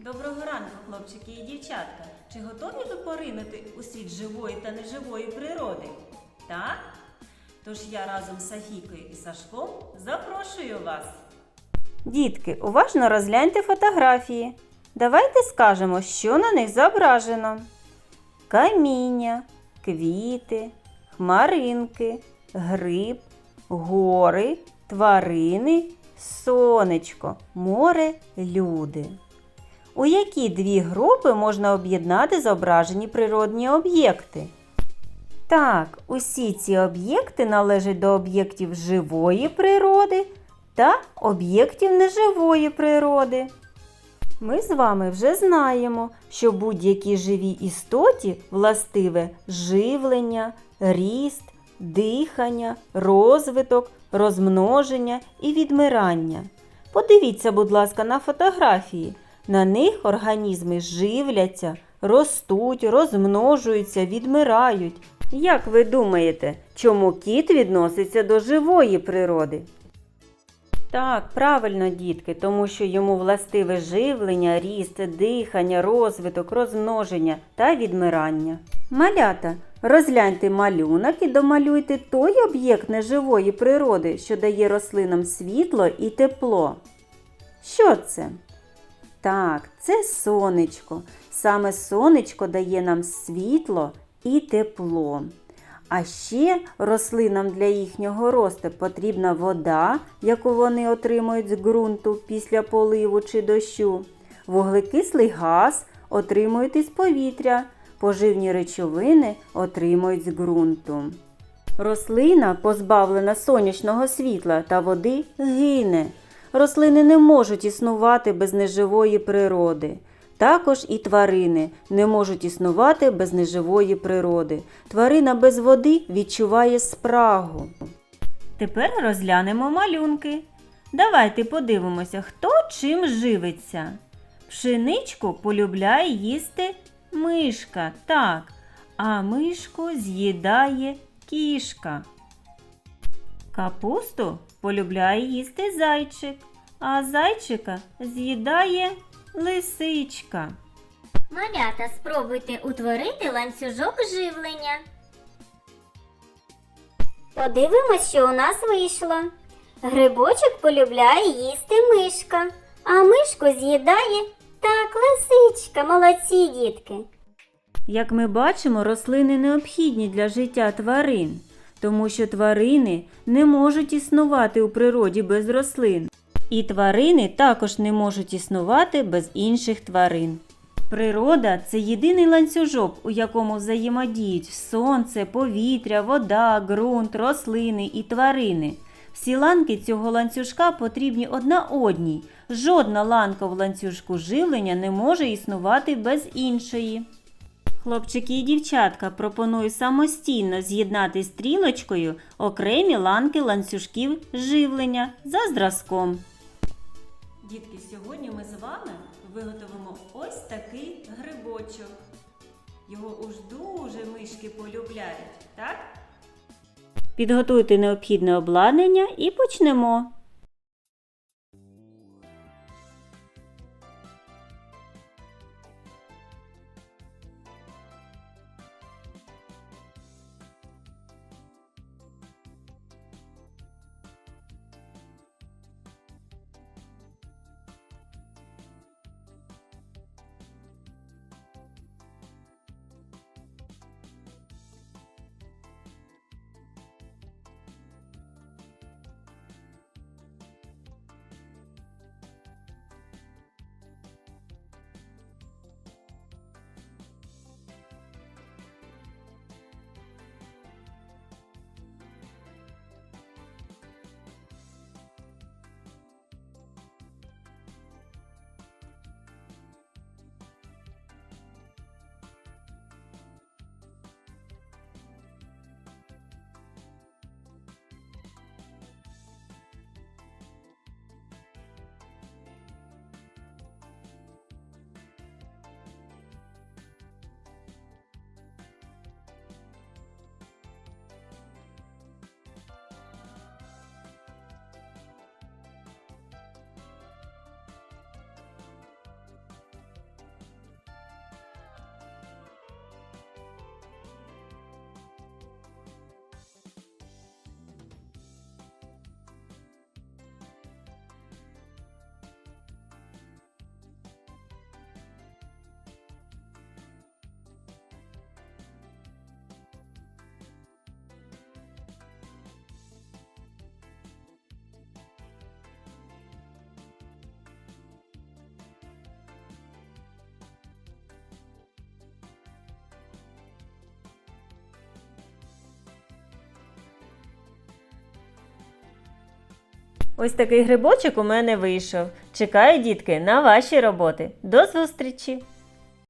Доброго ранку, хлопчики і дівчатка. Чи готові ви поринути у світ живої та неживої природи? Так? Тож я разом з Софійкою і Сашком запрошую вас. Дітки, уважно розгляньте фотографії. Давайте скажемо, що на них зображено: каміння, квіти, хмаринки, гриб, гори, тварини, сонечко, море, люди. У які дві групи можна об'єднати зображені природні об'єкти? Так, усі ці об'єкти належать до об'єктів живої природи та об'єктів неживої природи. Ми з вами вже знаємо, що будь-якій живій істоті властиве живлення, ріст, дихання, розвиток, розмноження і відмирання. Подивіться, будь ласка, на фотографії. На них організми живляться, ростуть, розмножуються, відмирають. Як ви думаєте, чому кіт відноситься до живої природи? Так, правильно, дітки, тому що йому властиве живлення, ріст, дихання, розвиток, розмноження та відмирання. Малята, розгляньте малюнок і домалюйте той об'єкт неживої природи, що дає рослинам світло і тепло. Що це? Так, це сонечко. Саме сонечко дає нам світло і тепло. А ще рослинам для їхнього росту потрібна вода, яку вони отримують з ґрунту після поливу чи дощу. Вуглекислий газ отримують із повітря, поживні речовини отримують з ґрунту. Рослина, позбавлена сонячного світла та води, гине. Рослини не можуть існувати без неживої природи. Також і тварини не можуть існувати без неживої природи. Тварина без води відчуває спрагу. Тепер розглянемо малюнки. Давайте подивимося, хто чим живиться. Пшеничку полюбляє їсти мишка, так, а мишку з'їдає кішка. Капусту полюбляє їсти зайчик, а зайчика з'їдає лисичка. Малята, спробуйте утворити ланцюжок живлення. Подивимось, що у нас вийшло. Грибочок полюбляє їсти мишка, а мишку з'їдає так лисичка. Молодці дітки. Як ми бачимо, рослини необхідні для життя тварин, тому що тварини не можуть існувати у природі без рослин. І тварини також не можуть існувати без інших тварин. Природа це єдиний ланцюжок, у якому взаємодіють сонце, повітря, вода, ґрунт, рослини і тварини. Всі ланки цього ланцюжка потрібні одна одній. Жодна ланка в ланцюжку живлення не може існувати без іншої. Хлопчики і дівчатка пропоную самостійно з'єднати стрілочкою окремі ланки ланцюжків живлення за зразком. Дітки, сьогодні ми з вами виготовимо ось такий грибочок. Його уж дуже мишки полюбляють, так? Підготуйте необхідне обладнання і почнемо. Ось такий грибочок у мене вийшов. Чекаю, дітки, на ваші роботи. До зустрічі!